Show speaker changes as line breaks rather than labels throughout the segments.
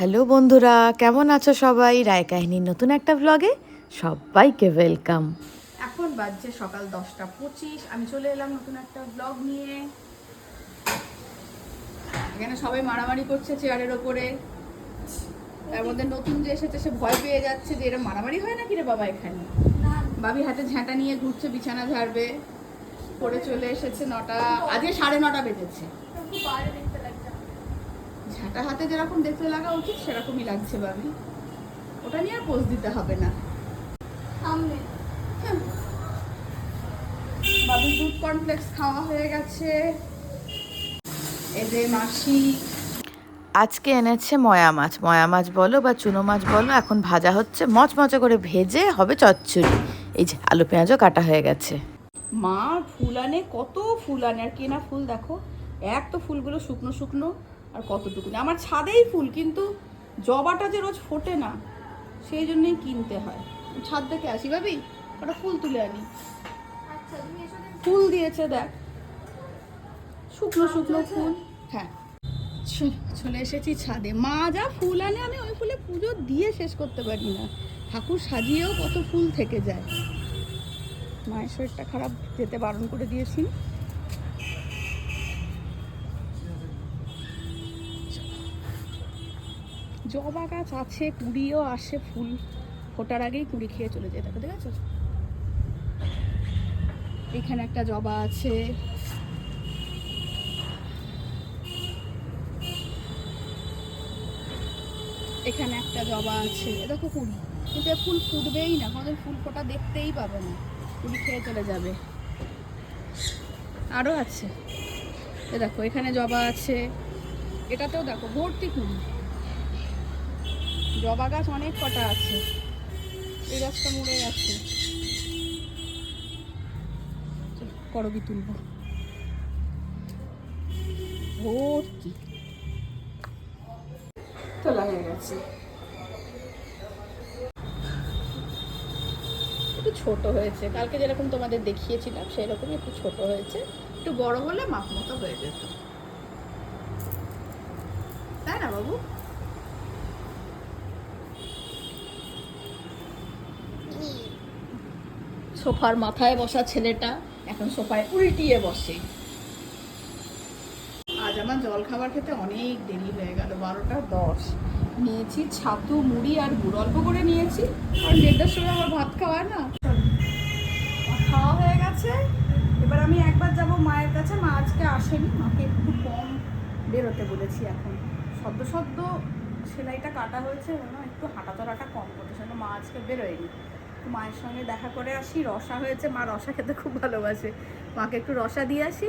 Hello বন্ধুরা, কেমন আছো সবাই? রায় কাহিনীর নতুন একটা ব্লগে সবাইকে ওয়েলকাম
এখন বাজছে সকাল দশটা পঁচিশ, আমি চলে এলাম নতুন একটা ব্লগ নিয়ে। এখানে সবাই মারামারি করছে চেয়ারের ওপরে। তার মধ্যে নতুন যে এসেছে, সে ভয় পেয়ে যাচ্ছে যে এরা মারামারি হয় নাকি রে বাবা এখানে? বাবি হাতে ঝাঁটা নিয়ে ঘুরছে, বিছানা ঝাড়বে। পরে চলে এসেছে নটা, আজকে সাড়ে নটা বেজেছে। ঝাঁটা হাতে যেরকম দেখতে লাগা উচিত সেরকমই লাগছে বাবি ওটা নিয়ে আর পোজ দিতে হবে না। বাবুর দুধ কর্নফ্লেক্স খাওয়া হয়ে গেছে। এদের মাসি।
আজকে এনেছে ময়া মাছ। ময়া মাছ বলো বা চুনো মাছ বলো এখন ভাজা হচ্ছে। মচমচে করে ভেজে হবে চচ্চড়ি। এই যে আলু পেঁয়াজও কাটা হয়ে গেছে।
মা ফুল আনে কত ফুল আনে আর কেনা ফুল দেখো। এক তো ফুলগুলো শুকনো শুকনো আর কতটুকু আমার ছাদেই ফুল কিন্তু জবাটা যে রোজ ফোটে না সেই জন্যই কিনতে হয়। ছাদ থেকে আসি ভাবি ওটা ফুল তুলে আনি। ফুল দিয়েছে দেখ। শুকনো শুকনো ফুল। হ্যাঁ। চলে এসেছি ছাদে। মা যা ফুল আনে আমি ওই ফুলে পুজো দিয়ে শেষ করতে পারি না। ঠাকুর সাজিয়েও কত ফুল থেকে যায়। মায়ের শরীরটা খারাপ যেতে বারণ করে দিয়েছি। জবা গাছ আছে কুড়িও আসে, ফুল ফোটার আগেই কুড়ি খেয়ে চলে যায় দেখো দেখেছ এখানে একটা জবা আছে। এখানে একটা জবা আছে। দেখো কুড়ি কিন্তু ফুল ফুটবেই না, কোনোদিন ফুল ফোটা দেখতেই পাবে না। কুড়ি খেয়ে চলে যাবে। আরও আছে। দেখো, এখানে জবা আছে। এটাতেও দেখো, ভর্তি কুড়ি জবা গাছ অনেক কটা আছে। এই গাছটা মরে গেছে। করবি তুলবো। ভর্তি তোলা হয়ে গেছে। একটু ছোট হয়েছে। কালকে যেরকম তোমাদের দেখিয়েছিলাম, সেরকমই একটু ছোট হয়েছে। একটু বড় হলে মাপ মতো হয়ে যেত। তাই না বাবু? সোফার মাথায় বসা ছেলেটা এখন সোফায় উল্টিয়ে বসে। আজ আমার জল খাবার খেতে অনেক দেরি হয়ে গেল, বারোটা দশ। নিয়েছি ছাতু, মুড়ি আর গুড় অল্প করে নিয়েছি। আর দেড়টার সময় আমার ভাত খাওয়া না। খাওয়া হয়ে গেছে। এবার আমি একবার যাব মায়ের কাছে। মা আজকে আসেনি, মাকে একটু কম বেরোতে বলেছি এখন। সদ্য সদ্য সেলাইটা কাটা হয়েছে একটু হাঁটা চলাটা কম করতে। সেজন্য মা আজকে বেরোয়নি। মায়ের সঙ্গে দেখা করে আসি। রসা হয়েছে, মা রসা খেতে খুব ভালোবাসে। মাকে একটু রসা দিয়ে আসি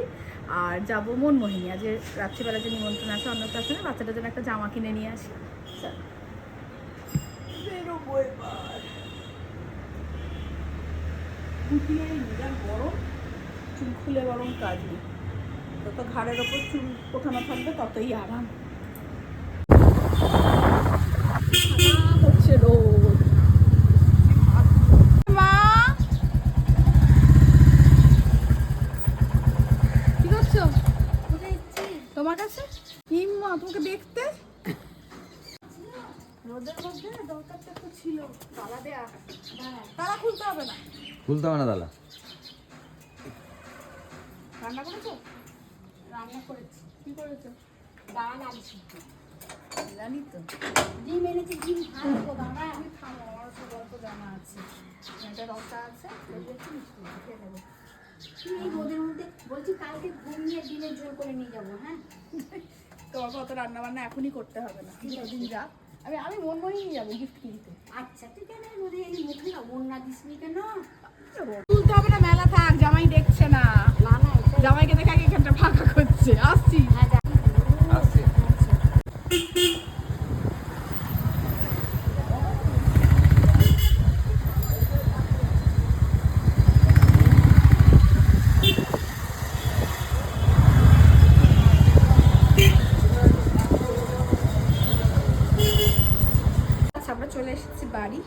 আর যাব মনমোহিনী আজ রাত্রিবেলা যে নিমন্ত্রণ আছে অন্নপ্রাশনে, বাচ্চাটার জন্য একটা জামা কিনে নিয়ে আসি। গরম, চুল খুলে গরম কাজ নেই। যত ঘাড়ের ওপর চুল ওঠানো থাকবে, ততই আরাম হচ্ছে রোদ মা কি করছ তোমার কাছে ইম্মা তোমাকে দেখতে রোদের মধ্যে দরকারটা তো ছিল তালা দেয়া তালা খুলতে হবে না
খুলতে হবে না দাদা
রান্না করেছ? রান্না করেছি। কি করেছ?
ডাল আলু সিদ্ধ।
জানি তো।
ডিম এনেছি ডিম ভাজবো। বাবা
আমি খাব। আমার তো গল্প জানা আছে। এটা রসা আছে ভেবেছি মিষ্টি খেয়ে নেব।
তুমি এই রোদের মধ্যে বলছি কালকে ঘুমিয়ে ডিমের ঝোল করে নিয়ে যাব হ্যাঁ?
তোমাকে অত রান্না বান্না এখনই করতে হবে না। দিন যা আমি আমি মন মনেই নিয়ে যাব গিফট কিনতে।
আচ্ছা তুই কেন এই রোদে এলি মুখে না দিস নি কেন?
তুলতে হবে না মেলা থাক জামাই দেখছে না জামাইকে দেখে আগে এখানটা ফাঁকা করছে আসছি
হ্যাঁ। আচ্ছা।
আমরা চলে এসেছি বাড়ি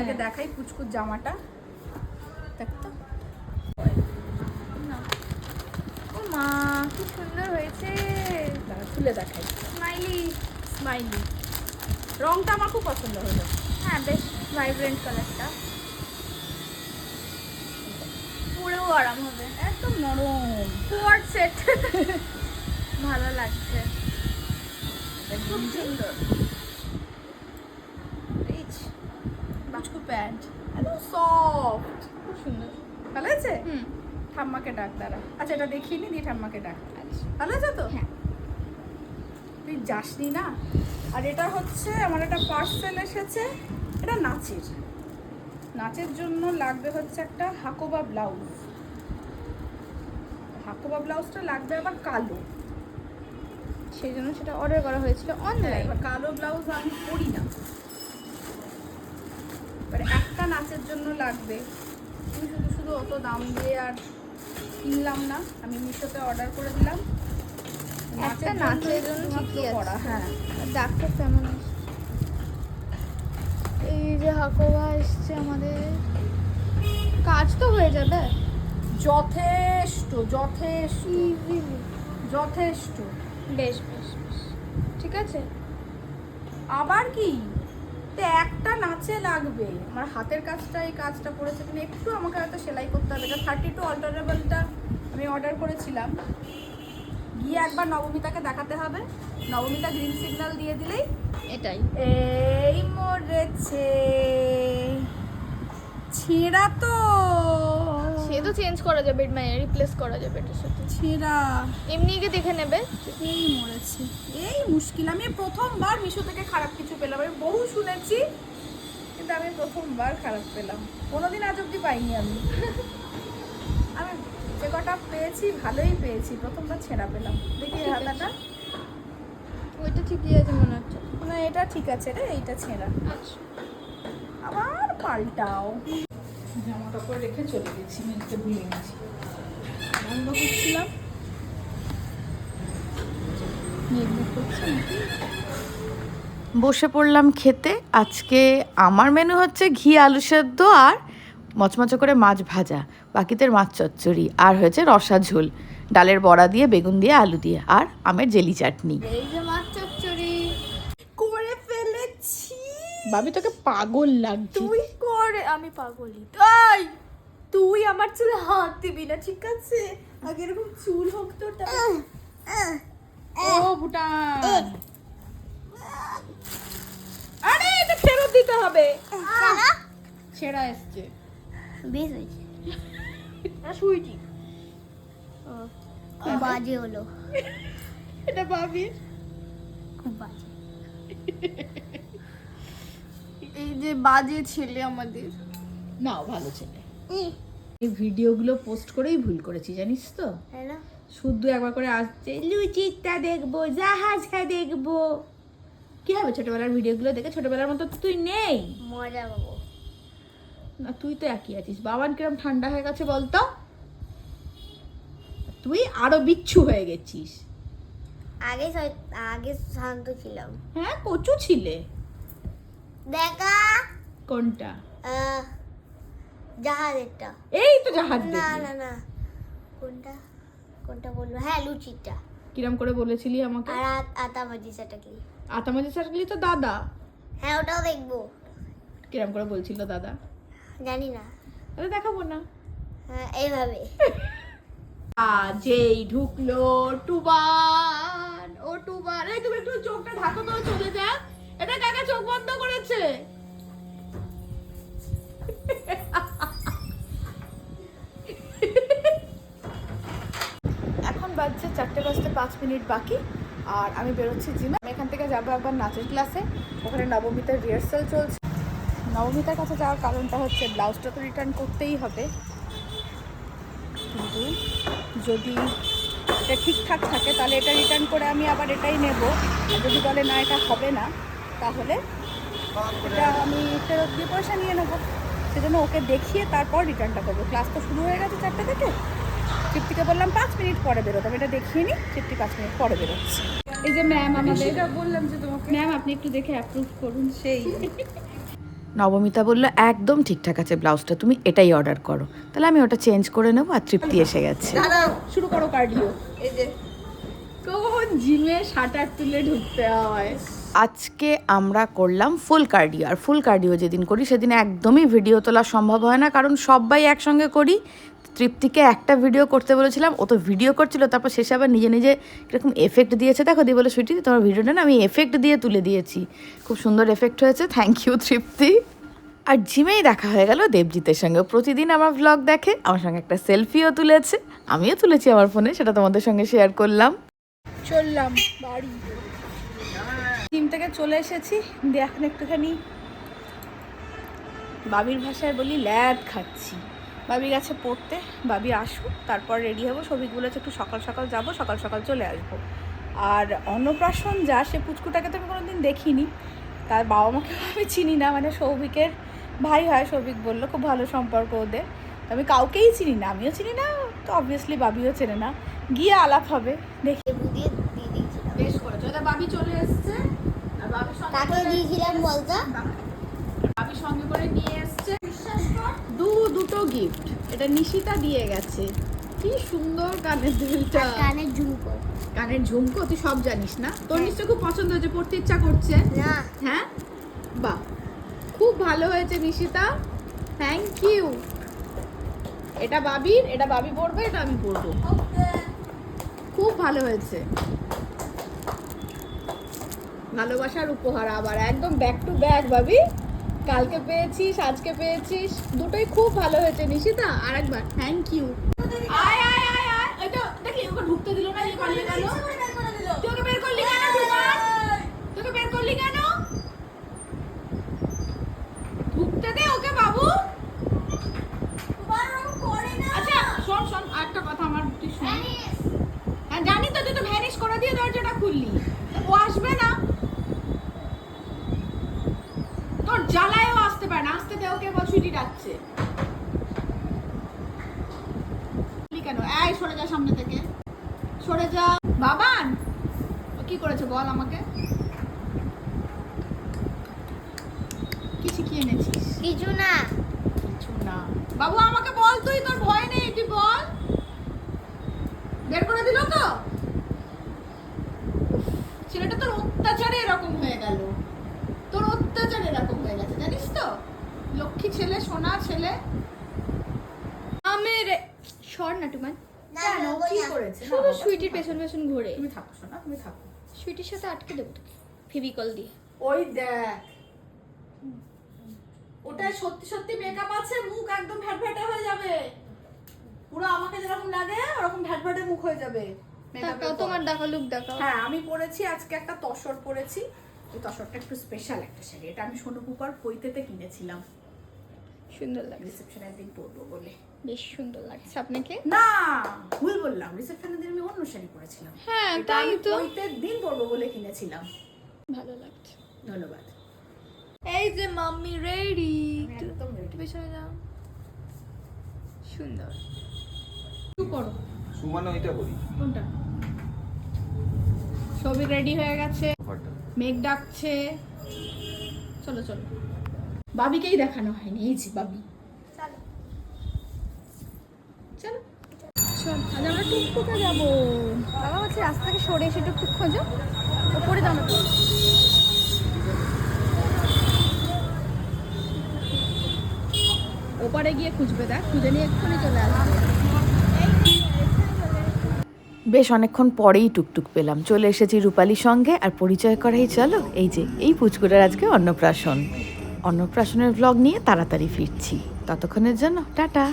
আগে দেখাই কুচকুচ জামাটা
কি সুন্দর হয়েছে।
খুলে দেখাই।
স্মাইলি
স্মাইলি রংটা আমার খুব পছন্দ হলো।
হ্যাঁ বেশ ভাইব্রেন্ট কালারটা পুরো আরাম হবে।
একদম নরম।
কোয়ার সেট ভালো লাগছে। খুব সুন্দর।
রিচ বাচকু প্যান্ট একদম সফট খুব সুন্দর। ভালো আছে
হুম।
ঠাম্মাকে ডাক দাঁড়া। আচ্ছা এটা দেখিয়ে নি দিয়ে ঠাম্মাকে ডাক। ভালো আছে তো?
হ্যাঁ।
তুই যাসনি না? আর এটা হচ্ছে আমার একটা পার্সেল এসেছে। এটা নাচের। নাচের জন্য লাগবে হচ্ছে একটা হাকোবা ব্লাউজ হাকোবা ব্লাউজটা লাগবে আবার কালো।
সেই জন্য সেটা অর্ডার করা হয়েছিল
হ্যাঁ,
অনলাইন
এবার কালো ব্লাউজ আমি পরি না। এবারে একটা নাচের জন্য লাগবে। আমি শুধু শুধু অত দাম দিয়ে আর কিনলাম না আমি মিশোতে অর্ডার করে দিলাম।
একটা নাচের জন্য ঠিকই আছে।
হ্যাঁ।
ডাক্তার কেমন এই যে হাকোবা এসছে আমাদের। কাজ তো হয়ে যাবে?
যথেষ্ট যথেষ্ট। যথেষ্ট।
বেশ বেশ বেশ। ঠিক আছে।
আবার কি? তো একটা নাচে লাগবে। আমার হাতের কাজটা এই কাজটা করেছে কিন্তু একটু আমাকে হয়তো সেলাই করতে হবে। এটা থার্টি টু অল্টারেবলটা আমি অর্ডার করেছিলাম। গিয়ে একবার নবমিতাকে দেখাতে হবে। নবমিতা গ্রিন সিগন্যাল দিয়ে দিলেই
এটাই।
এই মরেছে। ছেঁড়া তো।
তো চেঞ্জ করা যাবে মানে রিপ্লেস করা যাবে এটার সাথে।
ছেঁড়া।
এমনি গিয়ে দেখে নেবে।
এই মরেছে। এই মুশকিল। আমি প্রথমবার মিশো থেকে খারাপ কিছু পেলাম। আমি বহু শুনেছি কিন্তু আমি প্রথমবার খারাপ পেলাম। কোনোদিন আজ অব্দি পাইনি আমি। আমি যে কটা পেয়েছি ভালোই পেয়েছি। প্রথমবার ছেঁড়া পেলাম। দেখি হাতাটা।
ওইটা ঠিকই আছে মনে হচ্ছে।
না এটা ঠিক আছে রে এইটা ছেঁড়া।
আচ্ছা।
আবার পাল্টাও। জামা কাপড় রেখে চলে গেছি মেলতে ভুলে গেছি। বন্ধ করছিলাম।
বসে পড়লাম খেতে। আজকে আমার মেনু হচ্ছে ঘি আলু সেদ্ধ আর মচমচে করে মাছ ভাজা। বাকিদের মাছ চচ্চড়ি। আর হয়েছে রসা ঝোল। ডালের বড়া দিয়ে বেগুন দিয়ে আলু দিয়ে আর আমের জেলি চাটনি।
এই যে মাছ চচ্চড়ি।
করে ফেলেছি। ভাবি তোকে পাগল লাগছে।
করে আমি পাগলি তাই! তুই আমার চুলে হাত দিবি না ঠিক আছে? আগে এরকম চুল হোক তো
ও ভুটান আরে এটা ফেরত দিতে হবে। ছেঁড়া এসছে।
বেশ হয়েছে।
সুইটি।
খুব বাজে হলো।
এটা ভাবি
খুব বাজে।
এই যে বাজে ছেলে আমাদের।
নাও ভালো ছেলে। এই ভিডিওগুলো পোস্ট করেই ভুল করেছি জানিস তো?
তাই
শুদ্ধ একবার করে আসছে লুচিটা দেখব জাহাজটা দেখব। কি হবে ছোটবেলার ভিডিওগুলো দেখে? ছোটবেলার মতো তো তুই নেই।
মজা পাবো।
না তুই তো একই আছিস। বাবান কিরম ঠান্ডা হয়ে গেছে বলতো? তুই আরও বিচ্ছু হয়ে গেছিস।
আগে আগে শান্ত ছিলাম।
হ্যাঁ কচু ছিলে।
দেখা
কোনটা
জাহাজেরটা
এই তো জাহাজ
না না না কোনটা কোনটা বলব হ্যাঁ লুচিটা
কিরম করে বলেছিলি আমাকে
আর আত- আতা ভাজি চাটাকি
আতামাজি সার্কলি তো দাদা
হ্যাঁ ওটাও দেখব
কিরম করে বলছিল দাদা
জানি না
তাহলে দেখাবো না
হ্যাঁ এইভাবে
যেই ঢুকলো টুবান ও টুবান এই তুমি একটু চোখটা ঢাকো তো চলে যা এটা কাকা চোখ বন্ধ করেছে। এখন বাজছে চারটে বাজতে পাঁচ মিনিট বাকি, আর আমি বেরোচ্ছি জিমে। এখান থেকে যাব একবার নাচের ক্লাসে। ওখানে নবমিতার রিহার্সাল চলছে। নবমিতার কাছে যাওয়ার কারণটা হচ্ছে ব্লাউজটা তো রিটার্ন করতেই হবে। কিন্তু যদি এটা ঠিকঠাক থাকে, তাহলে এটা রিটার্ন করে আমি আবার এটাই নেব। যদি বলে না, এটা হবে না তাহলে এটা আমি ফেরত দিয়ে পয়সা নিয়ে নেব। সেজন্য ওকে দেখিয়ে তারপর রিটার্নটা করব। ক্লাস তো শুরু হয়ে গেছে চারটে থেকে। তৃপ্তিকে বললাম পাঁচ মিনিট পরে বেরোতে আমি এটা দেখিয়ে নিই তৃপ্তি পাঁচ মিনিট পরে বেরোচ্ছে। এই যে ম্যাম আমাদের
বললাম যে তোমাকে
ম্যাম আপনি একটু দেখে অ্যাপ্রুভ করুন। সেই।
নবমিতা বলল একদম ঠিকঠাক আছে ব্লাউজটা তুমি এটাই অর্ডার করো। তাহলে আমি ওটা চেঞ্জ করে নেব আর তৃপ্তি এসে গেছে।
শুরু করো কার্ডিও
এই যে।
কোন জিমে শাটার তুলে ঢুকতে হয়?
আজকে আমরা করলাম ফুল কার্ডিও। আর ফুল কার্ডিও যেদিন করি, সেদিন একদমই ভিডিও তোলা সম্ভব হয় না, কারণ সবাই একসঙ্গে করি। তৃপ্তিকে একটা ভিডিও করতে বলেছিলাম, ও তো ভিডিও করছিল, তারপর শেষে আবার নিজে নিজে কীরকম এফেক্ট দিয়েছে। দেখো দিয়ে বলে, সুইটি, তোমার ভিডিওটা না, আমি এফেক্ট দিয়ে তুলে দিয়েছি। খুব সুন্দর এফেক্ট হয়েছে থ্যাংক ইউ তৃপ্তি। আর জিমেই দেখা হয়ে গেল দেবজিতের সঙ্গে। প্রতিদিন আমার ব্লগ দেখে, আমার সঙ্গে একটা সেলফিও তুলেছে। আমিও তুলেছি আমার ফোনে সেটা তোমাদের সঙ্গে শেয়ার করলাম।
চললাম, বাড়ি।
জিম থেকে চলে এসেছি। দিয়ে এখন একটুখানি বাবির ভাষায় বলি ল্যাদ খাচ্ছি। বাবি গেছে পড়তে বাবি আসুক তারপর রেডি হব। সবিক বলেছে একটু সকাল সকাল যাব সকাল সকাল চলে আসব। আর অন্নপ্রাশন যা সে পুচকুটাকে তো আমি কোনোদিন দেখিনি। তার বাবা মাকে আমি চিনি না মানে সৌভিকের ভাই হয় সৌভিক বলল খুব ভালো সম্পর্ক ওদের। তো আমি কাউকেই চিনি না আমিও চিনি না তো অবভিয়াসলি বাবিও চেনে না। গিয়ে আলাপ হবে দেখি। বেশ করেছ। বাবি চলে এসছে। বাবির
কাকে দিয়েছিলাম বলতো?
বাবি সঙ্গে করে নিয়ে এসছে। দু দুটো গিফট এটা নিশিতা দিয়ে গেছে। কি সুন্দর কানের দুলটা।
কানের ঝুমকো।
কানের ঝুমকো? তুই সব জানিস না? তোর নিশ্চয় খুব পছন্দ হয়েছে পড়তে ইচ্ছা করছে।
না।
হ্যাঁ? বাহ। খুব ভালো হয়েছে নিশিতা। থ্যাংক ইউ এটা বাবির এটা বাবি পড়বে এটা আমি পড়ব। খুব ভালো হয়েছে। ভালোবাসার উপহার আবার একদম ব্যাক টু ব্যাক ভাবি। কালকে পেয়েছিস আজকে পেয়েছিস দুটোই খুব ভালো হয়েছে নিশিতা আর একবার থ্যাংক ইউ আয় আয় আয় আয়। এই দেখি ওকে ঢুকতে দিল না এই বের করলি কেন ঢুকা তোকে বের করলি কেন? ঢুকতে দে ওকে বাবু। আচ্ছা শোন শোন একটা কথা আমার তুই শোন। হ্যাঁ জানি তো তুই তো ভ্যানিশ করে দিয়ে দরজাটা খুললি। ও আসবে না। ওকে ডাকছে। কেন? এই সরে যা সামনে থেকে। সরে যা। বাবান! কি করেছে বল আমাকে? কি শিখিয়ে এনেছিস?
কিছু না।
কিছু না। বাবু আমাকে বল তুই তোর ভয় নেই তুই বল। বের করে দিল তো ছেলেটা তোর অত্যাচারে এরকম হয়ে গেল তোর অত্যাচার এরকম হয়ে গেছে জানিস তো লক্ষ্মী ছেলে সোনা ছেলে।
আমের সর না টুমান
না
কেন কি করেছে?
শুধু সুইটির পেছন পেছন ঘুরে।
তুমি থাকো সোনা তুমি থাকো।
সুইটির সাথে আটকে দেবো তোকে ফেভিকল দিয়ে।
ওই দেখ। ওটাই সত্যি সত্যি মেকআপ আছে মুখ একদম ভ্যাটভ্যাটে হয়ে যাবে। পুরো আমাকে যেরকম লাগে ওরকম ভ্যাটভ্যাটে মুখ হয়ে যাবে পর।
তোমার দেখা লুক দেখাও।
হ্যাঁ আমি পরেছি আজকে একটা তসর পরেছি। এই তসরটা একটু স্পেশাল একটা শাড়ি। এটা আমি সোনু কুপার পৈতেতে কিনেছিলাম।
সুন্দর লাগছে।
রিসেপশনের দিন পরবো বলে।
বেশ সুন্দর লাগছে আপনাকে?
না ভুল বললাম। রিসেপশনের দিন আমি অন্য শাড়ি পরেছিলাম।
হ্যাঁ তাই তো।
পৈতের দিন পরবো বলে কিনেছিলাম।
ভালো লাগছে।
ধন্যবাদ।
এই যে মাম্মি রেডি
একদম ready।
পেছনে যাও। সুন্দর।
শুরু করো।
সুমানো এটা বলি।
কোনটা? ছবি রেডি হয়ে গেছে। মেঘ ডাকছে। চলো চলো। বাবিকেই দেখানো হয়নি এই যে বাবি। চলো। চল। আজ আমরা টুকটুকে যাব।
বাবা সরে এসে একটু খোঁজো।
ওপরে গিয়ে খুঁজবে দেখ। খুঁজে নিয়ে এক্ষুনি চলে আসবে।
বেশ অনেকক্ষণ পরেই টুকটুক পেলাম। চলে এসেছি রূপালির সঙ্গে। আর পরিচয় করাই চলো এই যে এই পুচকুটার আজকে অন্নপ্রাশন। অন্নপ্রাশনের ব্লগ নিয়ে তাড়াতাড়ি ফিরছি। ততক্ষণের জন্য টাটা।